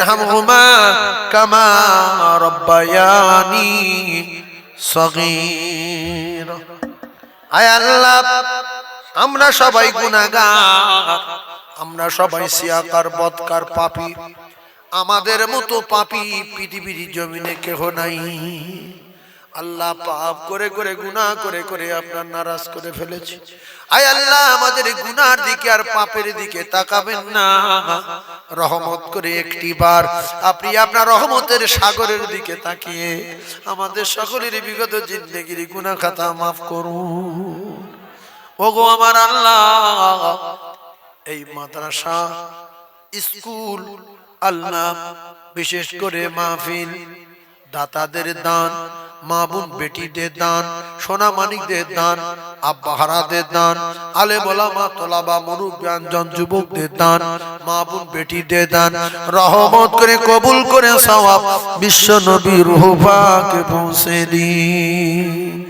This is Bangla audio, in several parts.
রব্বিরহামহুমা كما ربياني صغيرا আয় আল্লাহ, আমরা সবাই গুনাহগার, আমরা সবাই সিয়াকার, বদকার পাপি। আমাদের মতো পাপী পৃথিবীর জমিনে কেহ নাই। আল্লাহ পাপ করে করে, গুনাহ করে করে আপনার নারাজ করে ফেলেছে। আয় আল্লাহ, আমাদের গুনার দিকে আর পাপের দিকে তাকাবেন না। রহমত করে একটি বার আপনি আপনার রহমতের সাগরের দিকে তাকিয়ে আমাদের সকলের বিগত জিন্দগির গুনাহ খাতা মাফ করুন। ওগো আমার আল্লাহ, এই মাদ্রাসা, স্কুল, আল্লাহ, বিশেষ করে মাহফিল, দাতাদের দান মা বোন বেটিদের দান, সোনা মানিকদের দান আব্বাহারাদের দান, আলে বলা মা তোলাবা ব্যঞ্জন যুবক যুবকদের দান মা বোন বেটিদের দান। রহমত করে, কবুল করে, সওয়াব বিশ্ব নবী রুহবাকে পৌঁছে দিন।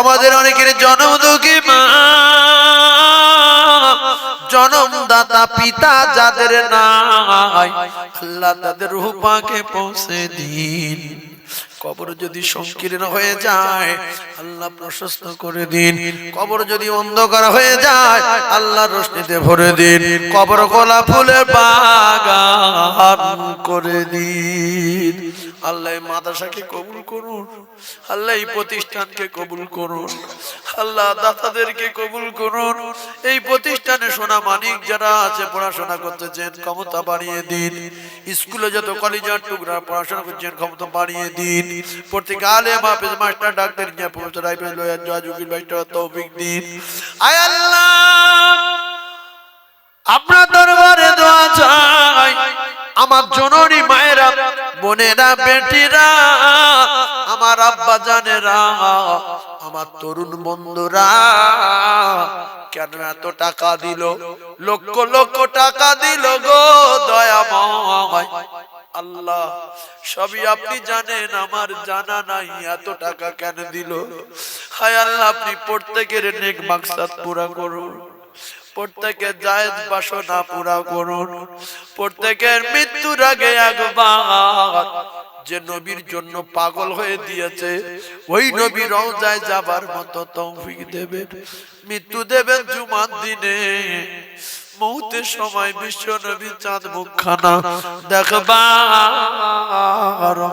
আমাদের অনেকের জন্ম দুঃখী মা। জনমদাতা পিতা যাদের নাই, আল্লাহ তাদের রূপাকে পৌঁছে দিন। কবর যদি সংকীর্ণ হয়ে যায়, আল্লাহ প্রশস্ত করে দিন। কবর যদি অন্ধকার হয়ে যায়, আল্লাহ রশ্মিতে ভরে দিন। কবর গোলা ফুলের বাগান করে দিন। আল্লাহ মাদ্রাসাকে কবুল করুন, আল্লাহ এই প্রতিষ্ঠানকে কবুল করুন, আল্লাহ দাতাদেরকে কবুল করুন। এই প্রতিষ্ঠানে সোনা মানিক যারা আছে, পড়াশোনা করতেছেন, ক্ষমতা বাড়িয়ে দিন। স্কুলে যত কলেজের টুকরা পড়াশোনা করছেন, ক্ষমতা বাড়িয়ে দিন। প্রত্যেক আলে master doctor engineer professor lawyer তৌফিক দিন। আয় আল্লাহ! বোনেরা বেটিরা, আমার আব্বা জানেরা, আমার তরুণ বন্ধুরা, কেন এত টাকা দিল? লক্ষ লক্ষ টাকা দিল গো দয়াময়। আল্লাহ, সবই আপনি জানেন, আমার জানা নাই, এত টাকা কেন দিল? হায় আল্লাহ, আপনি প্রত্যেকের নেক মাকসাদ পুরা করুন। প্রত্যেকের জায়েজ বাসনা পুরা করুন। প্রত্যেকের মৃত্যুর আগে একবার যে নবীর জন্য পাগল হয়ে দিয়েছে, ওই নবী রওজায় যাবার মতো তৌফিক দেবেন মৃত্যু দেবেন জুমার দিনে। মৌতের সময় বিশ্ব নবী চাঁদ মুখখানা দেখবার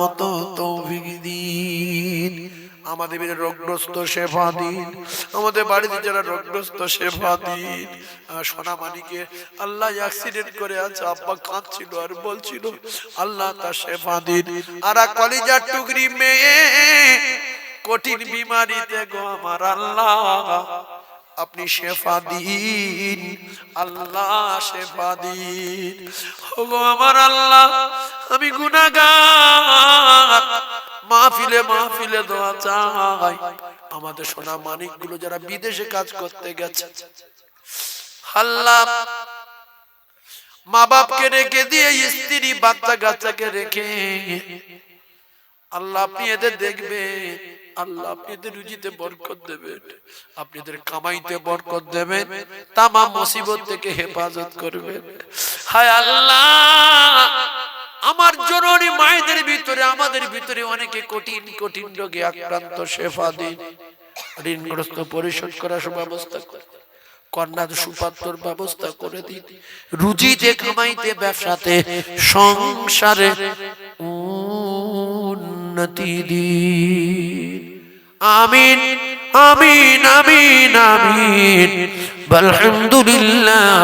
মতো তৌফিক দিন। আমাদের বীরের রোগগ্রস্ত সেবা দিন আমাদের বাড়িতে যারা রোগগ্রস্ত সেবা দিন সোনা মানিকে আল্লাহ অ্যাক্সিডেন্ট করে আছে, আব্বা কাঁদছিল আর বলছিল, আল্লাহ তার সেবা দিন আর কলিজার টুকরি মেয়ে, কঠিন বিমারিতে গো আমার আল্লাহ। আপনি শেফা দিন আল্লাহ শেফা দিন ওগো আমার আল্লাহ, আমি গুনাহগার। মাহফিলে মাহফিলে দোয়া চাই। আমাদের সোনা মানিকগুলো যারা বিদেশে কাজ করতে গেছে। আল্লাহ মা বাপকে রেখে দিয়ে স্ত্রী বাচ্চা কাচ্চাকে রেখে। আল্লাহ, আপনি এদের দেখবেন। আল্লাহ, আপনি এদের রুজিতে বরকত দেবেন। আপনি এদের কামাইতে বরকত দেবেন। তামা মুসিবত থেকে হেফাজত করবেন। হায় আল্লাহ! আমার জননী মায়েদের ভিতরে, আমাদের ভিতরে অনেকে কঠিন কঠিন রোগে আক্রান্ত, শেফা দিন ঋণগ্রস্ত পরিশোধ করার ব্যবস্থা করে, কন্যার সুপাত্রর ব্যবস্থা করে দিন রুজিতে কামাইতে, ব্যবসাতে সংসারে উন্নতি দিন আমিন আমিন আমিন আমিন। আলহামদুলিল্লাহ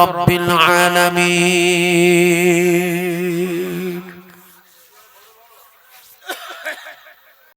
রব্বিল আলামিন।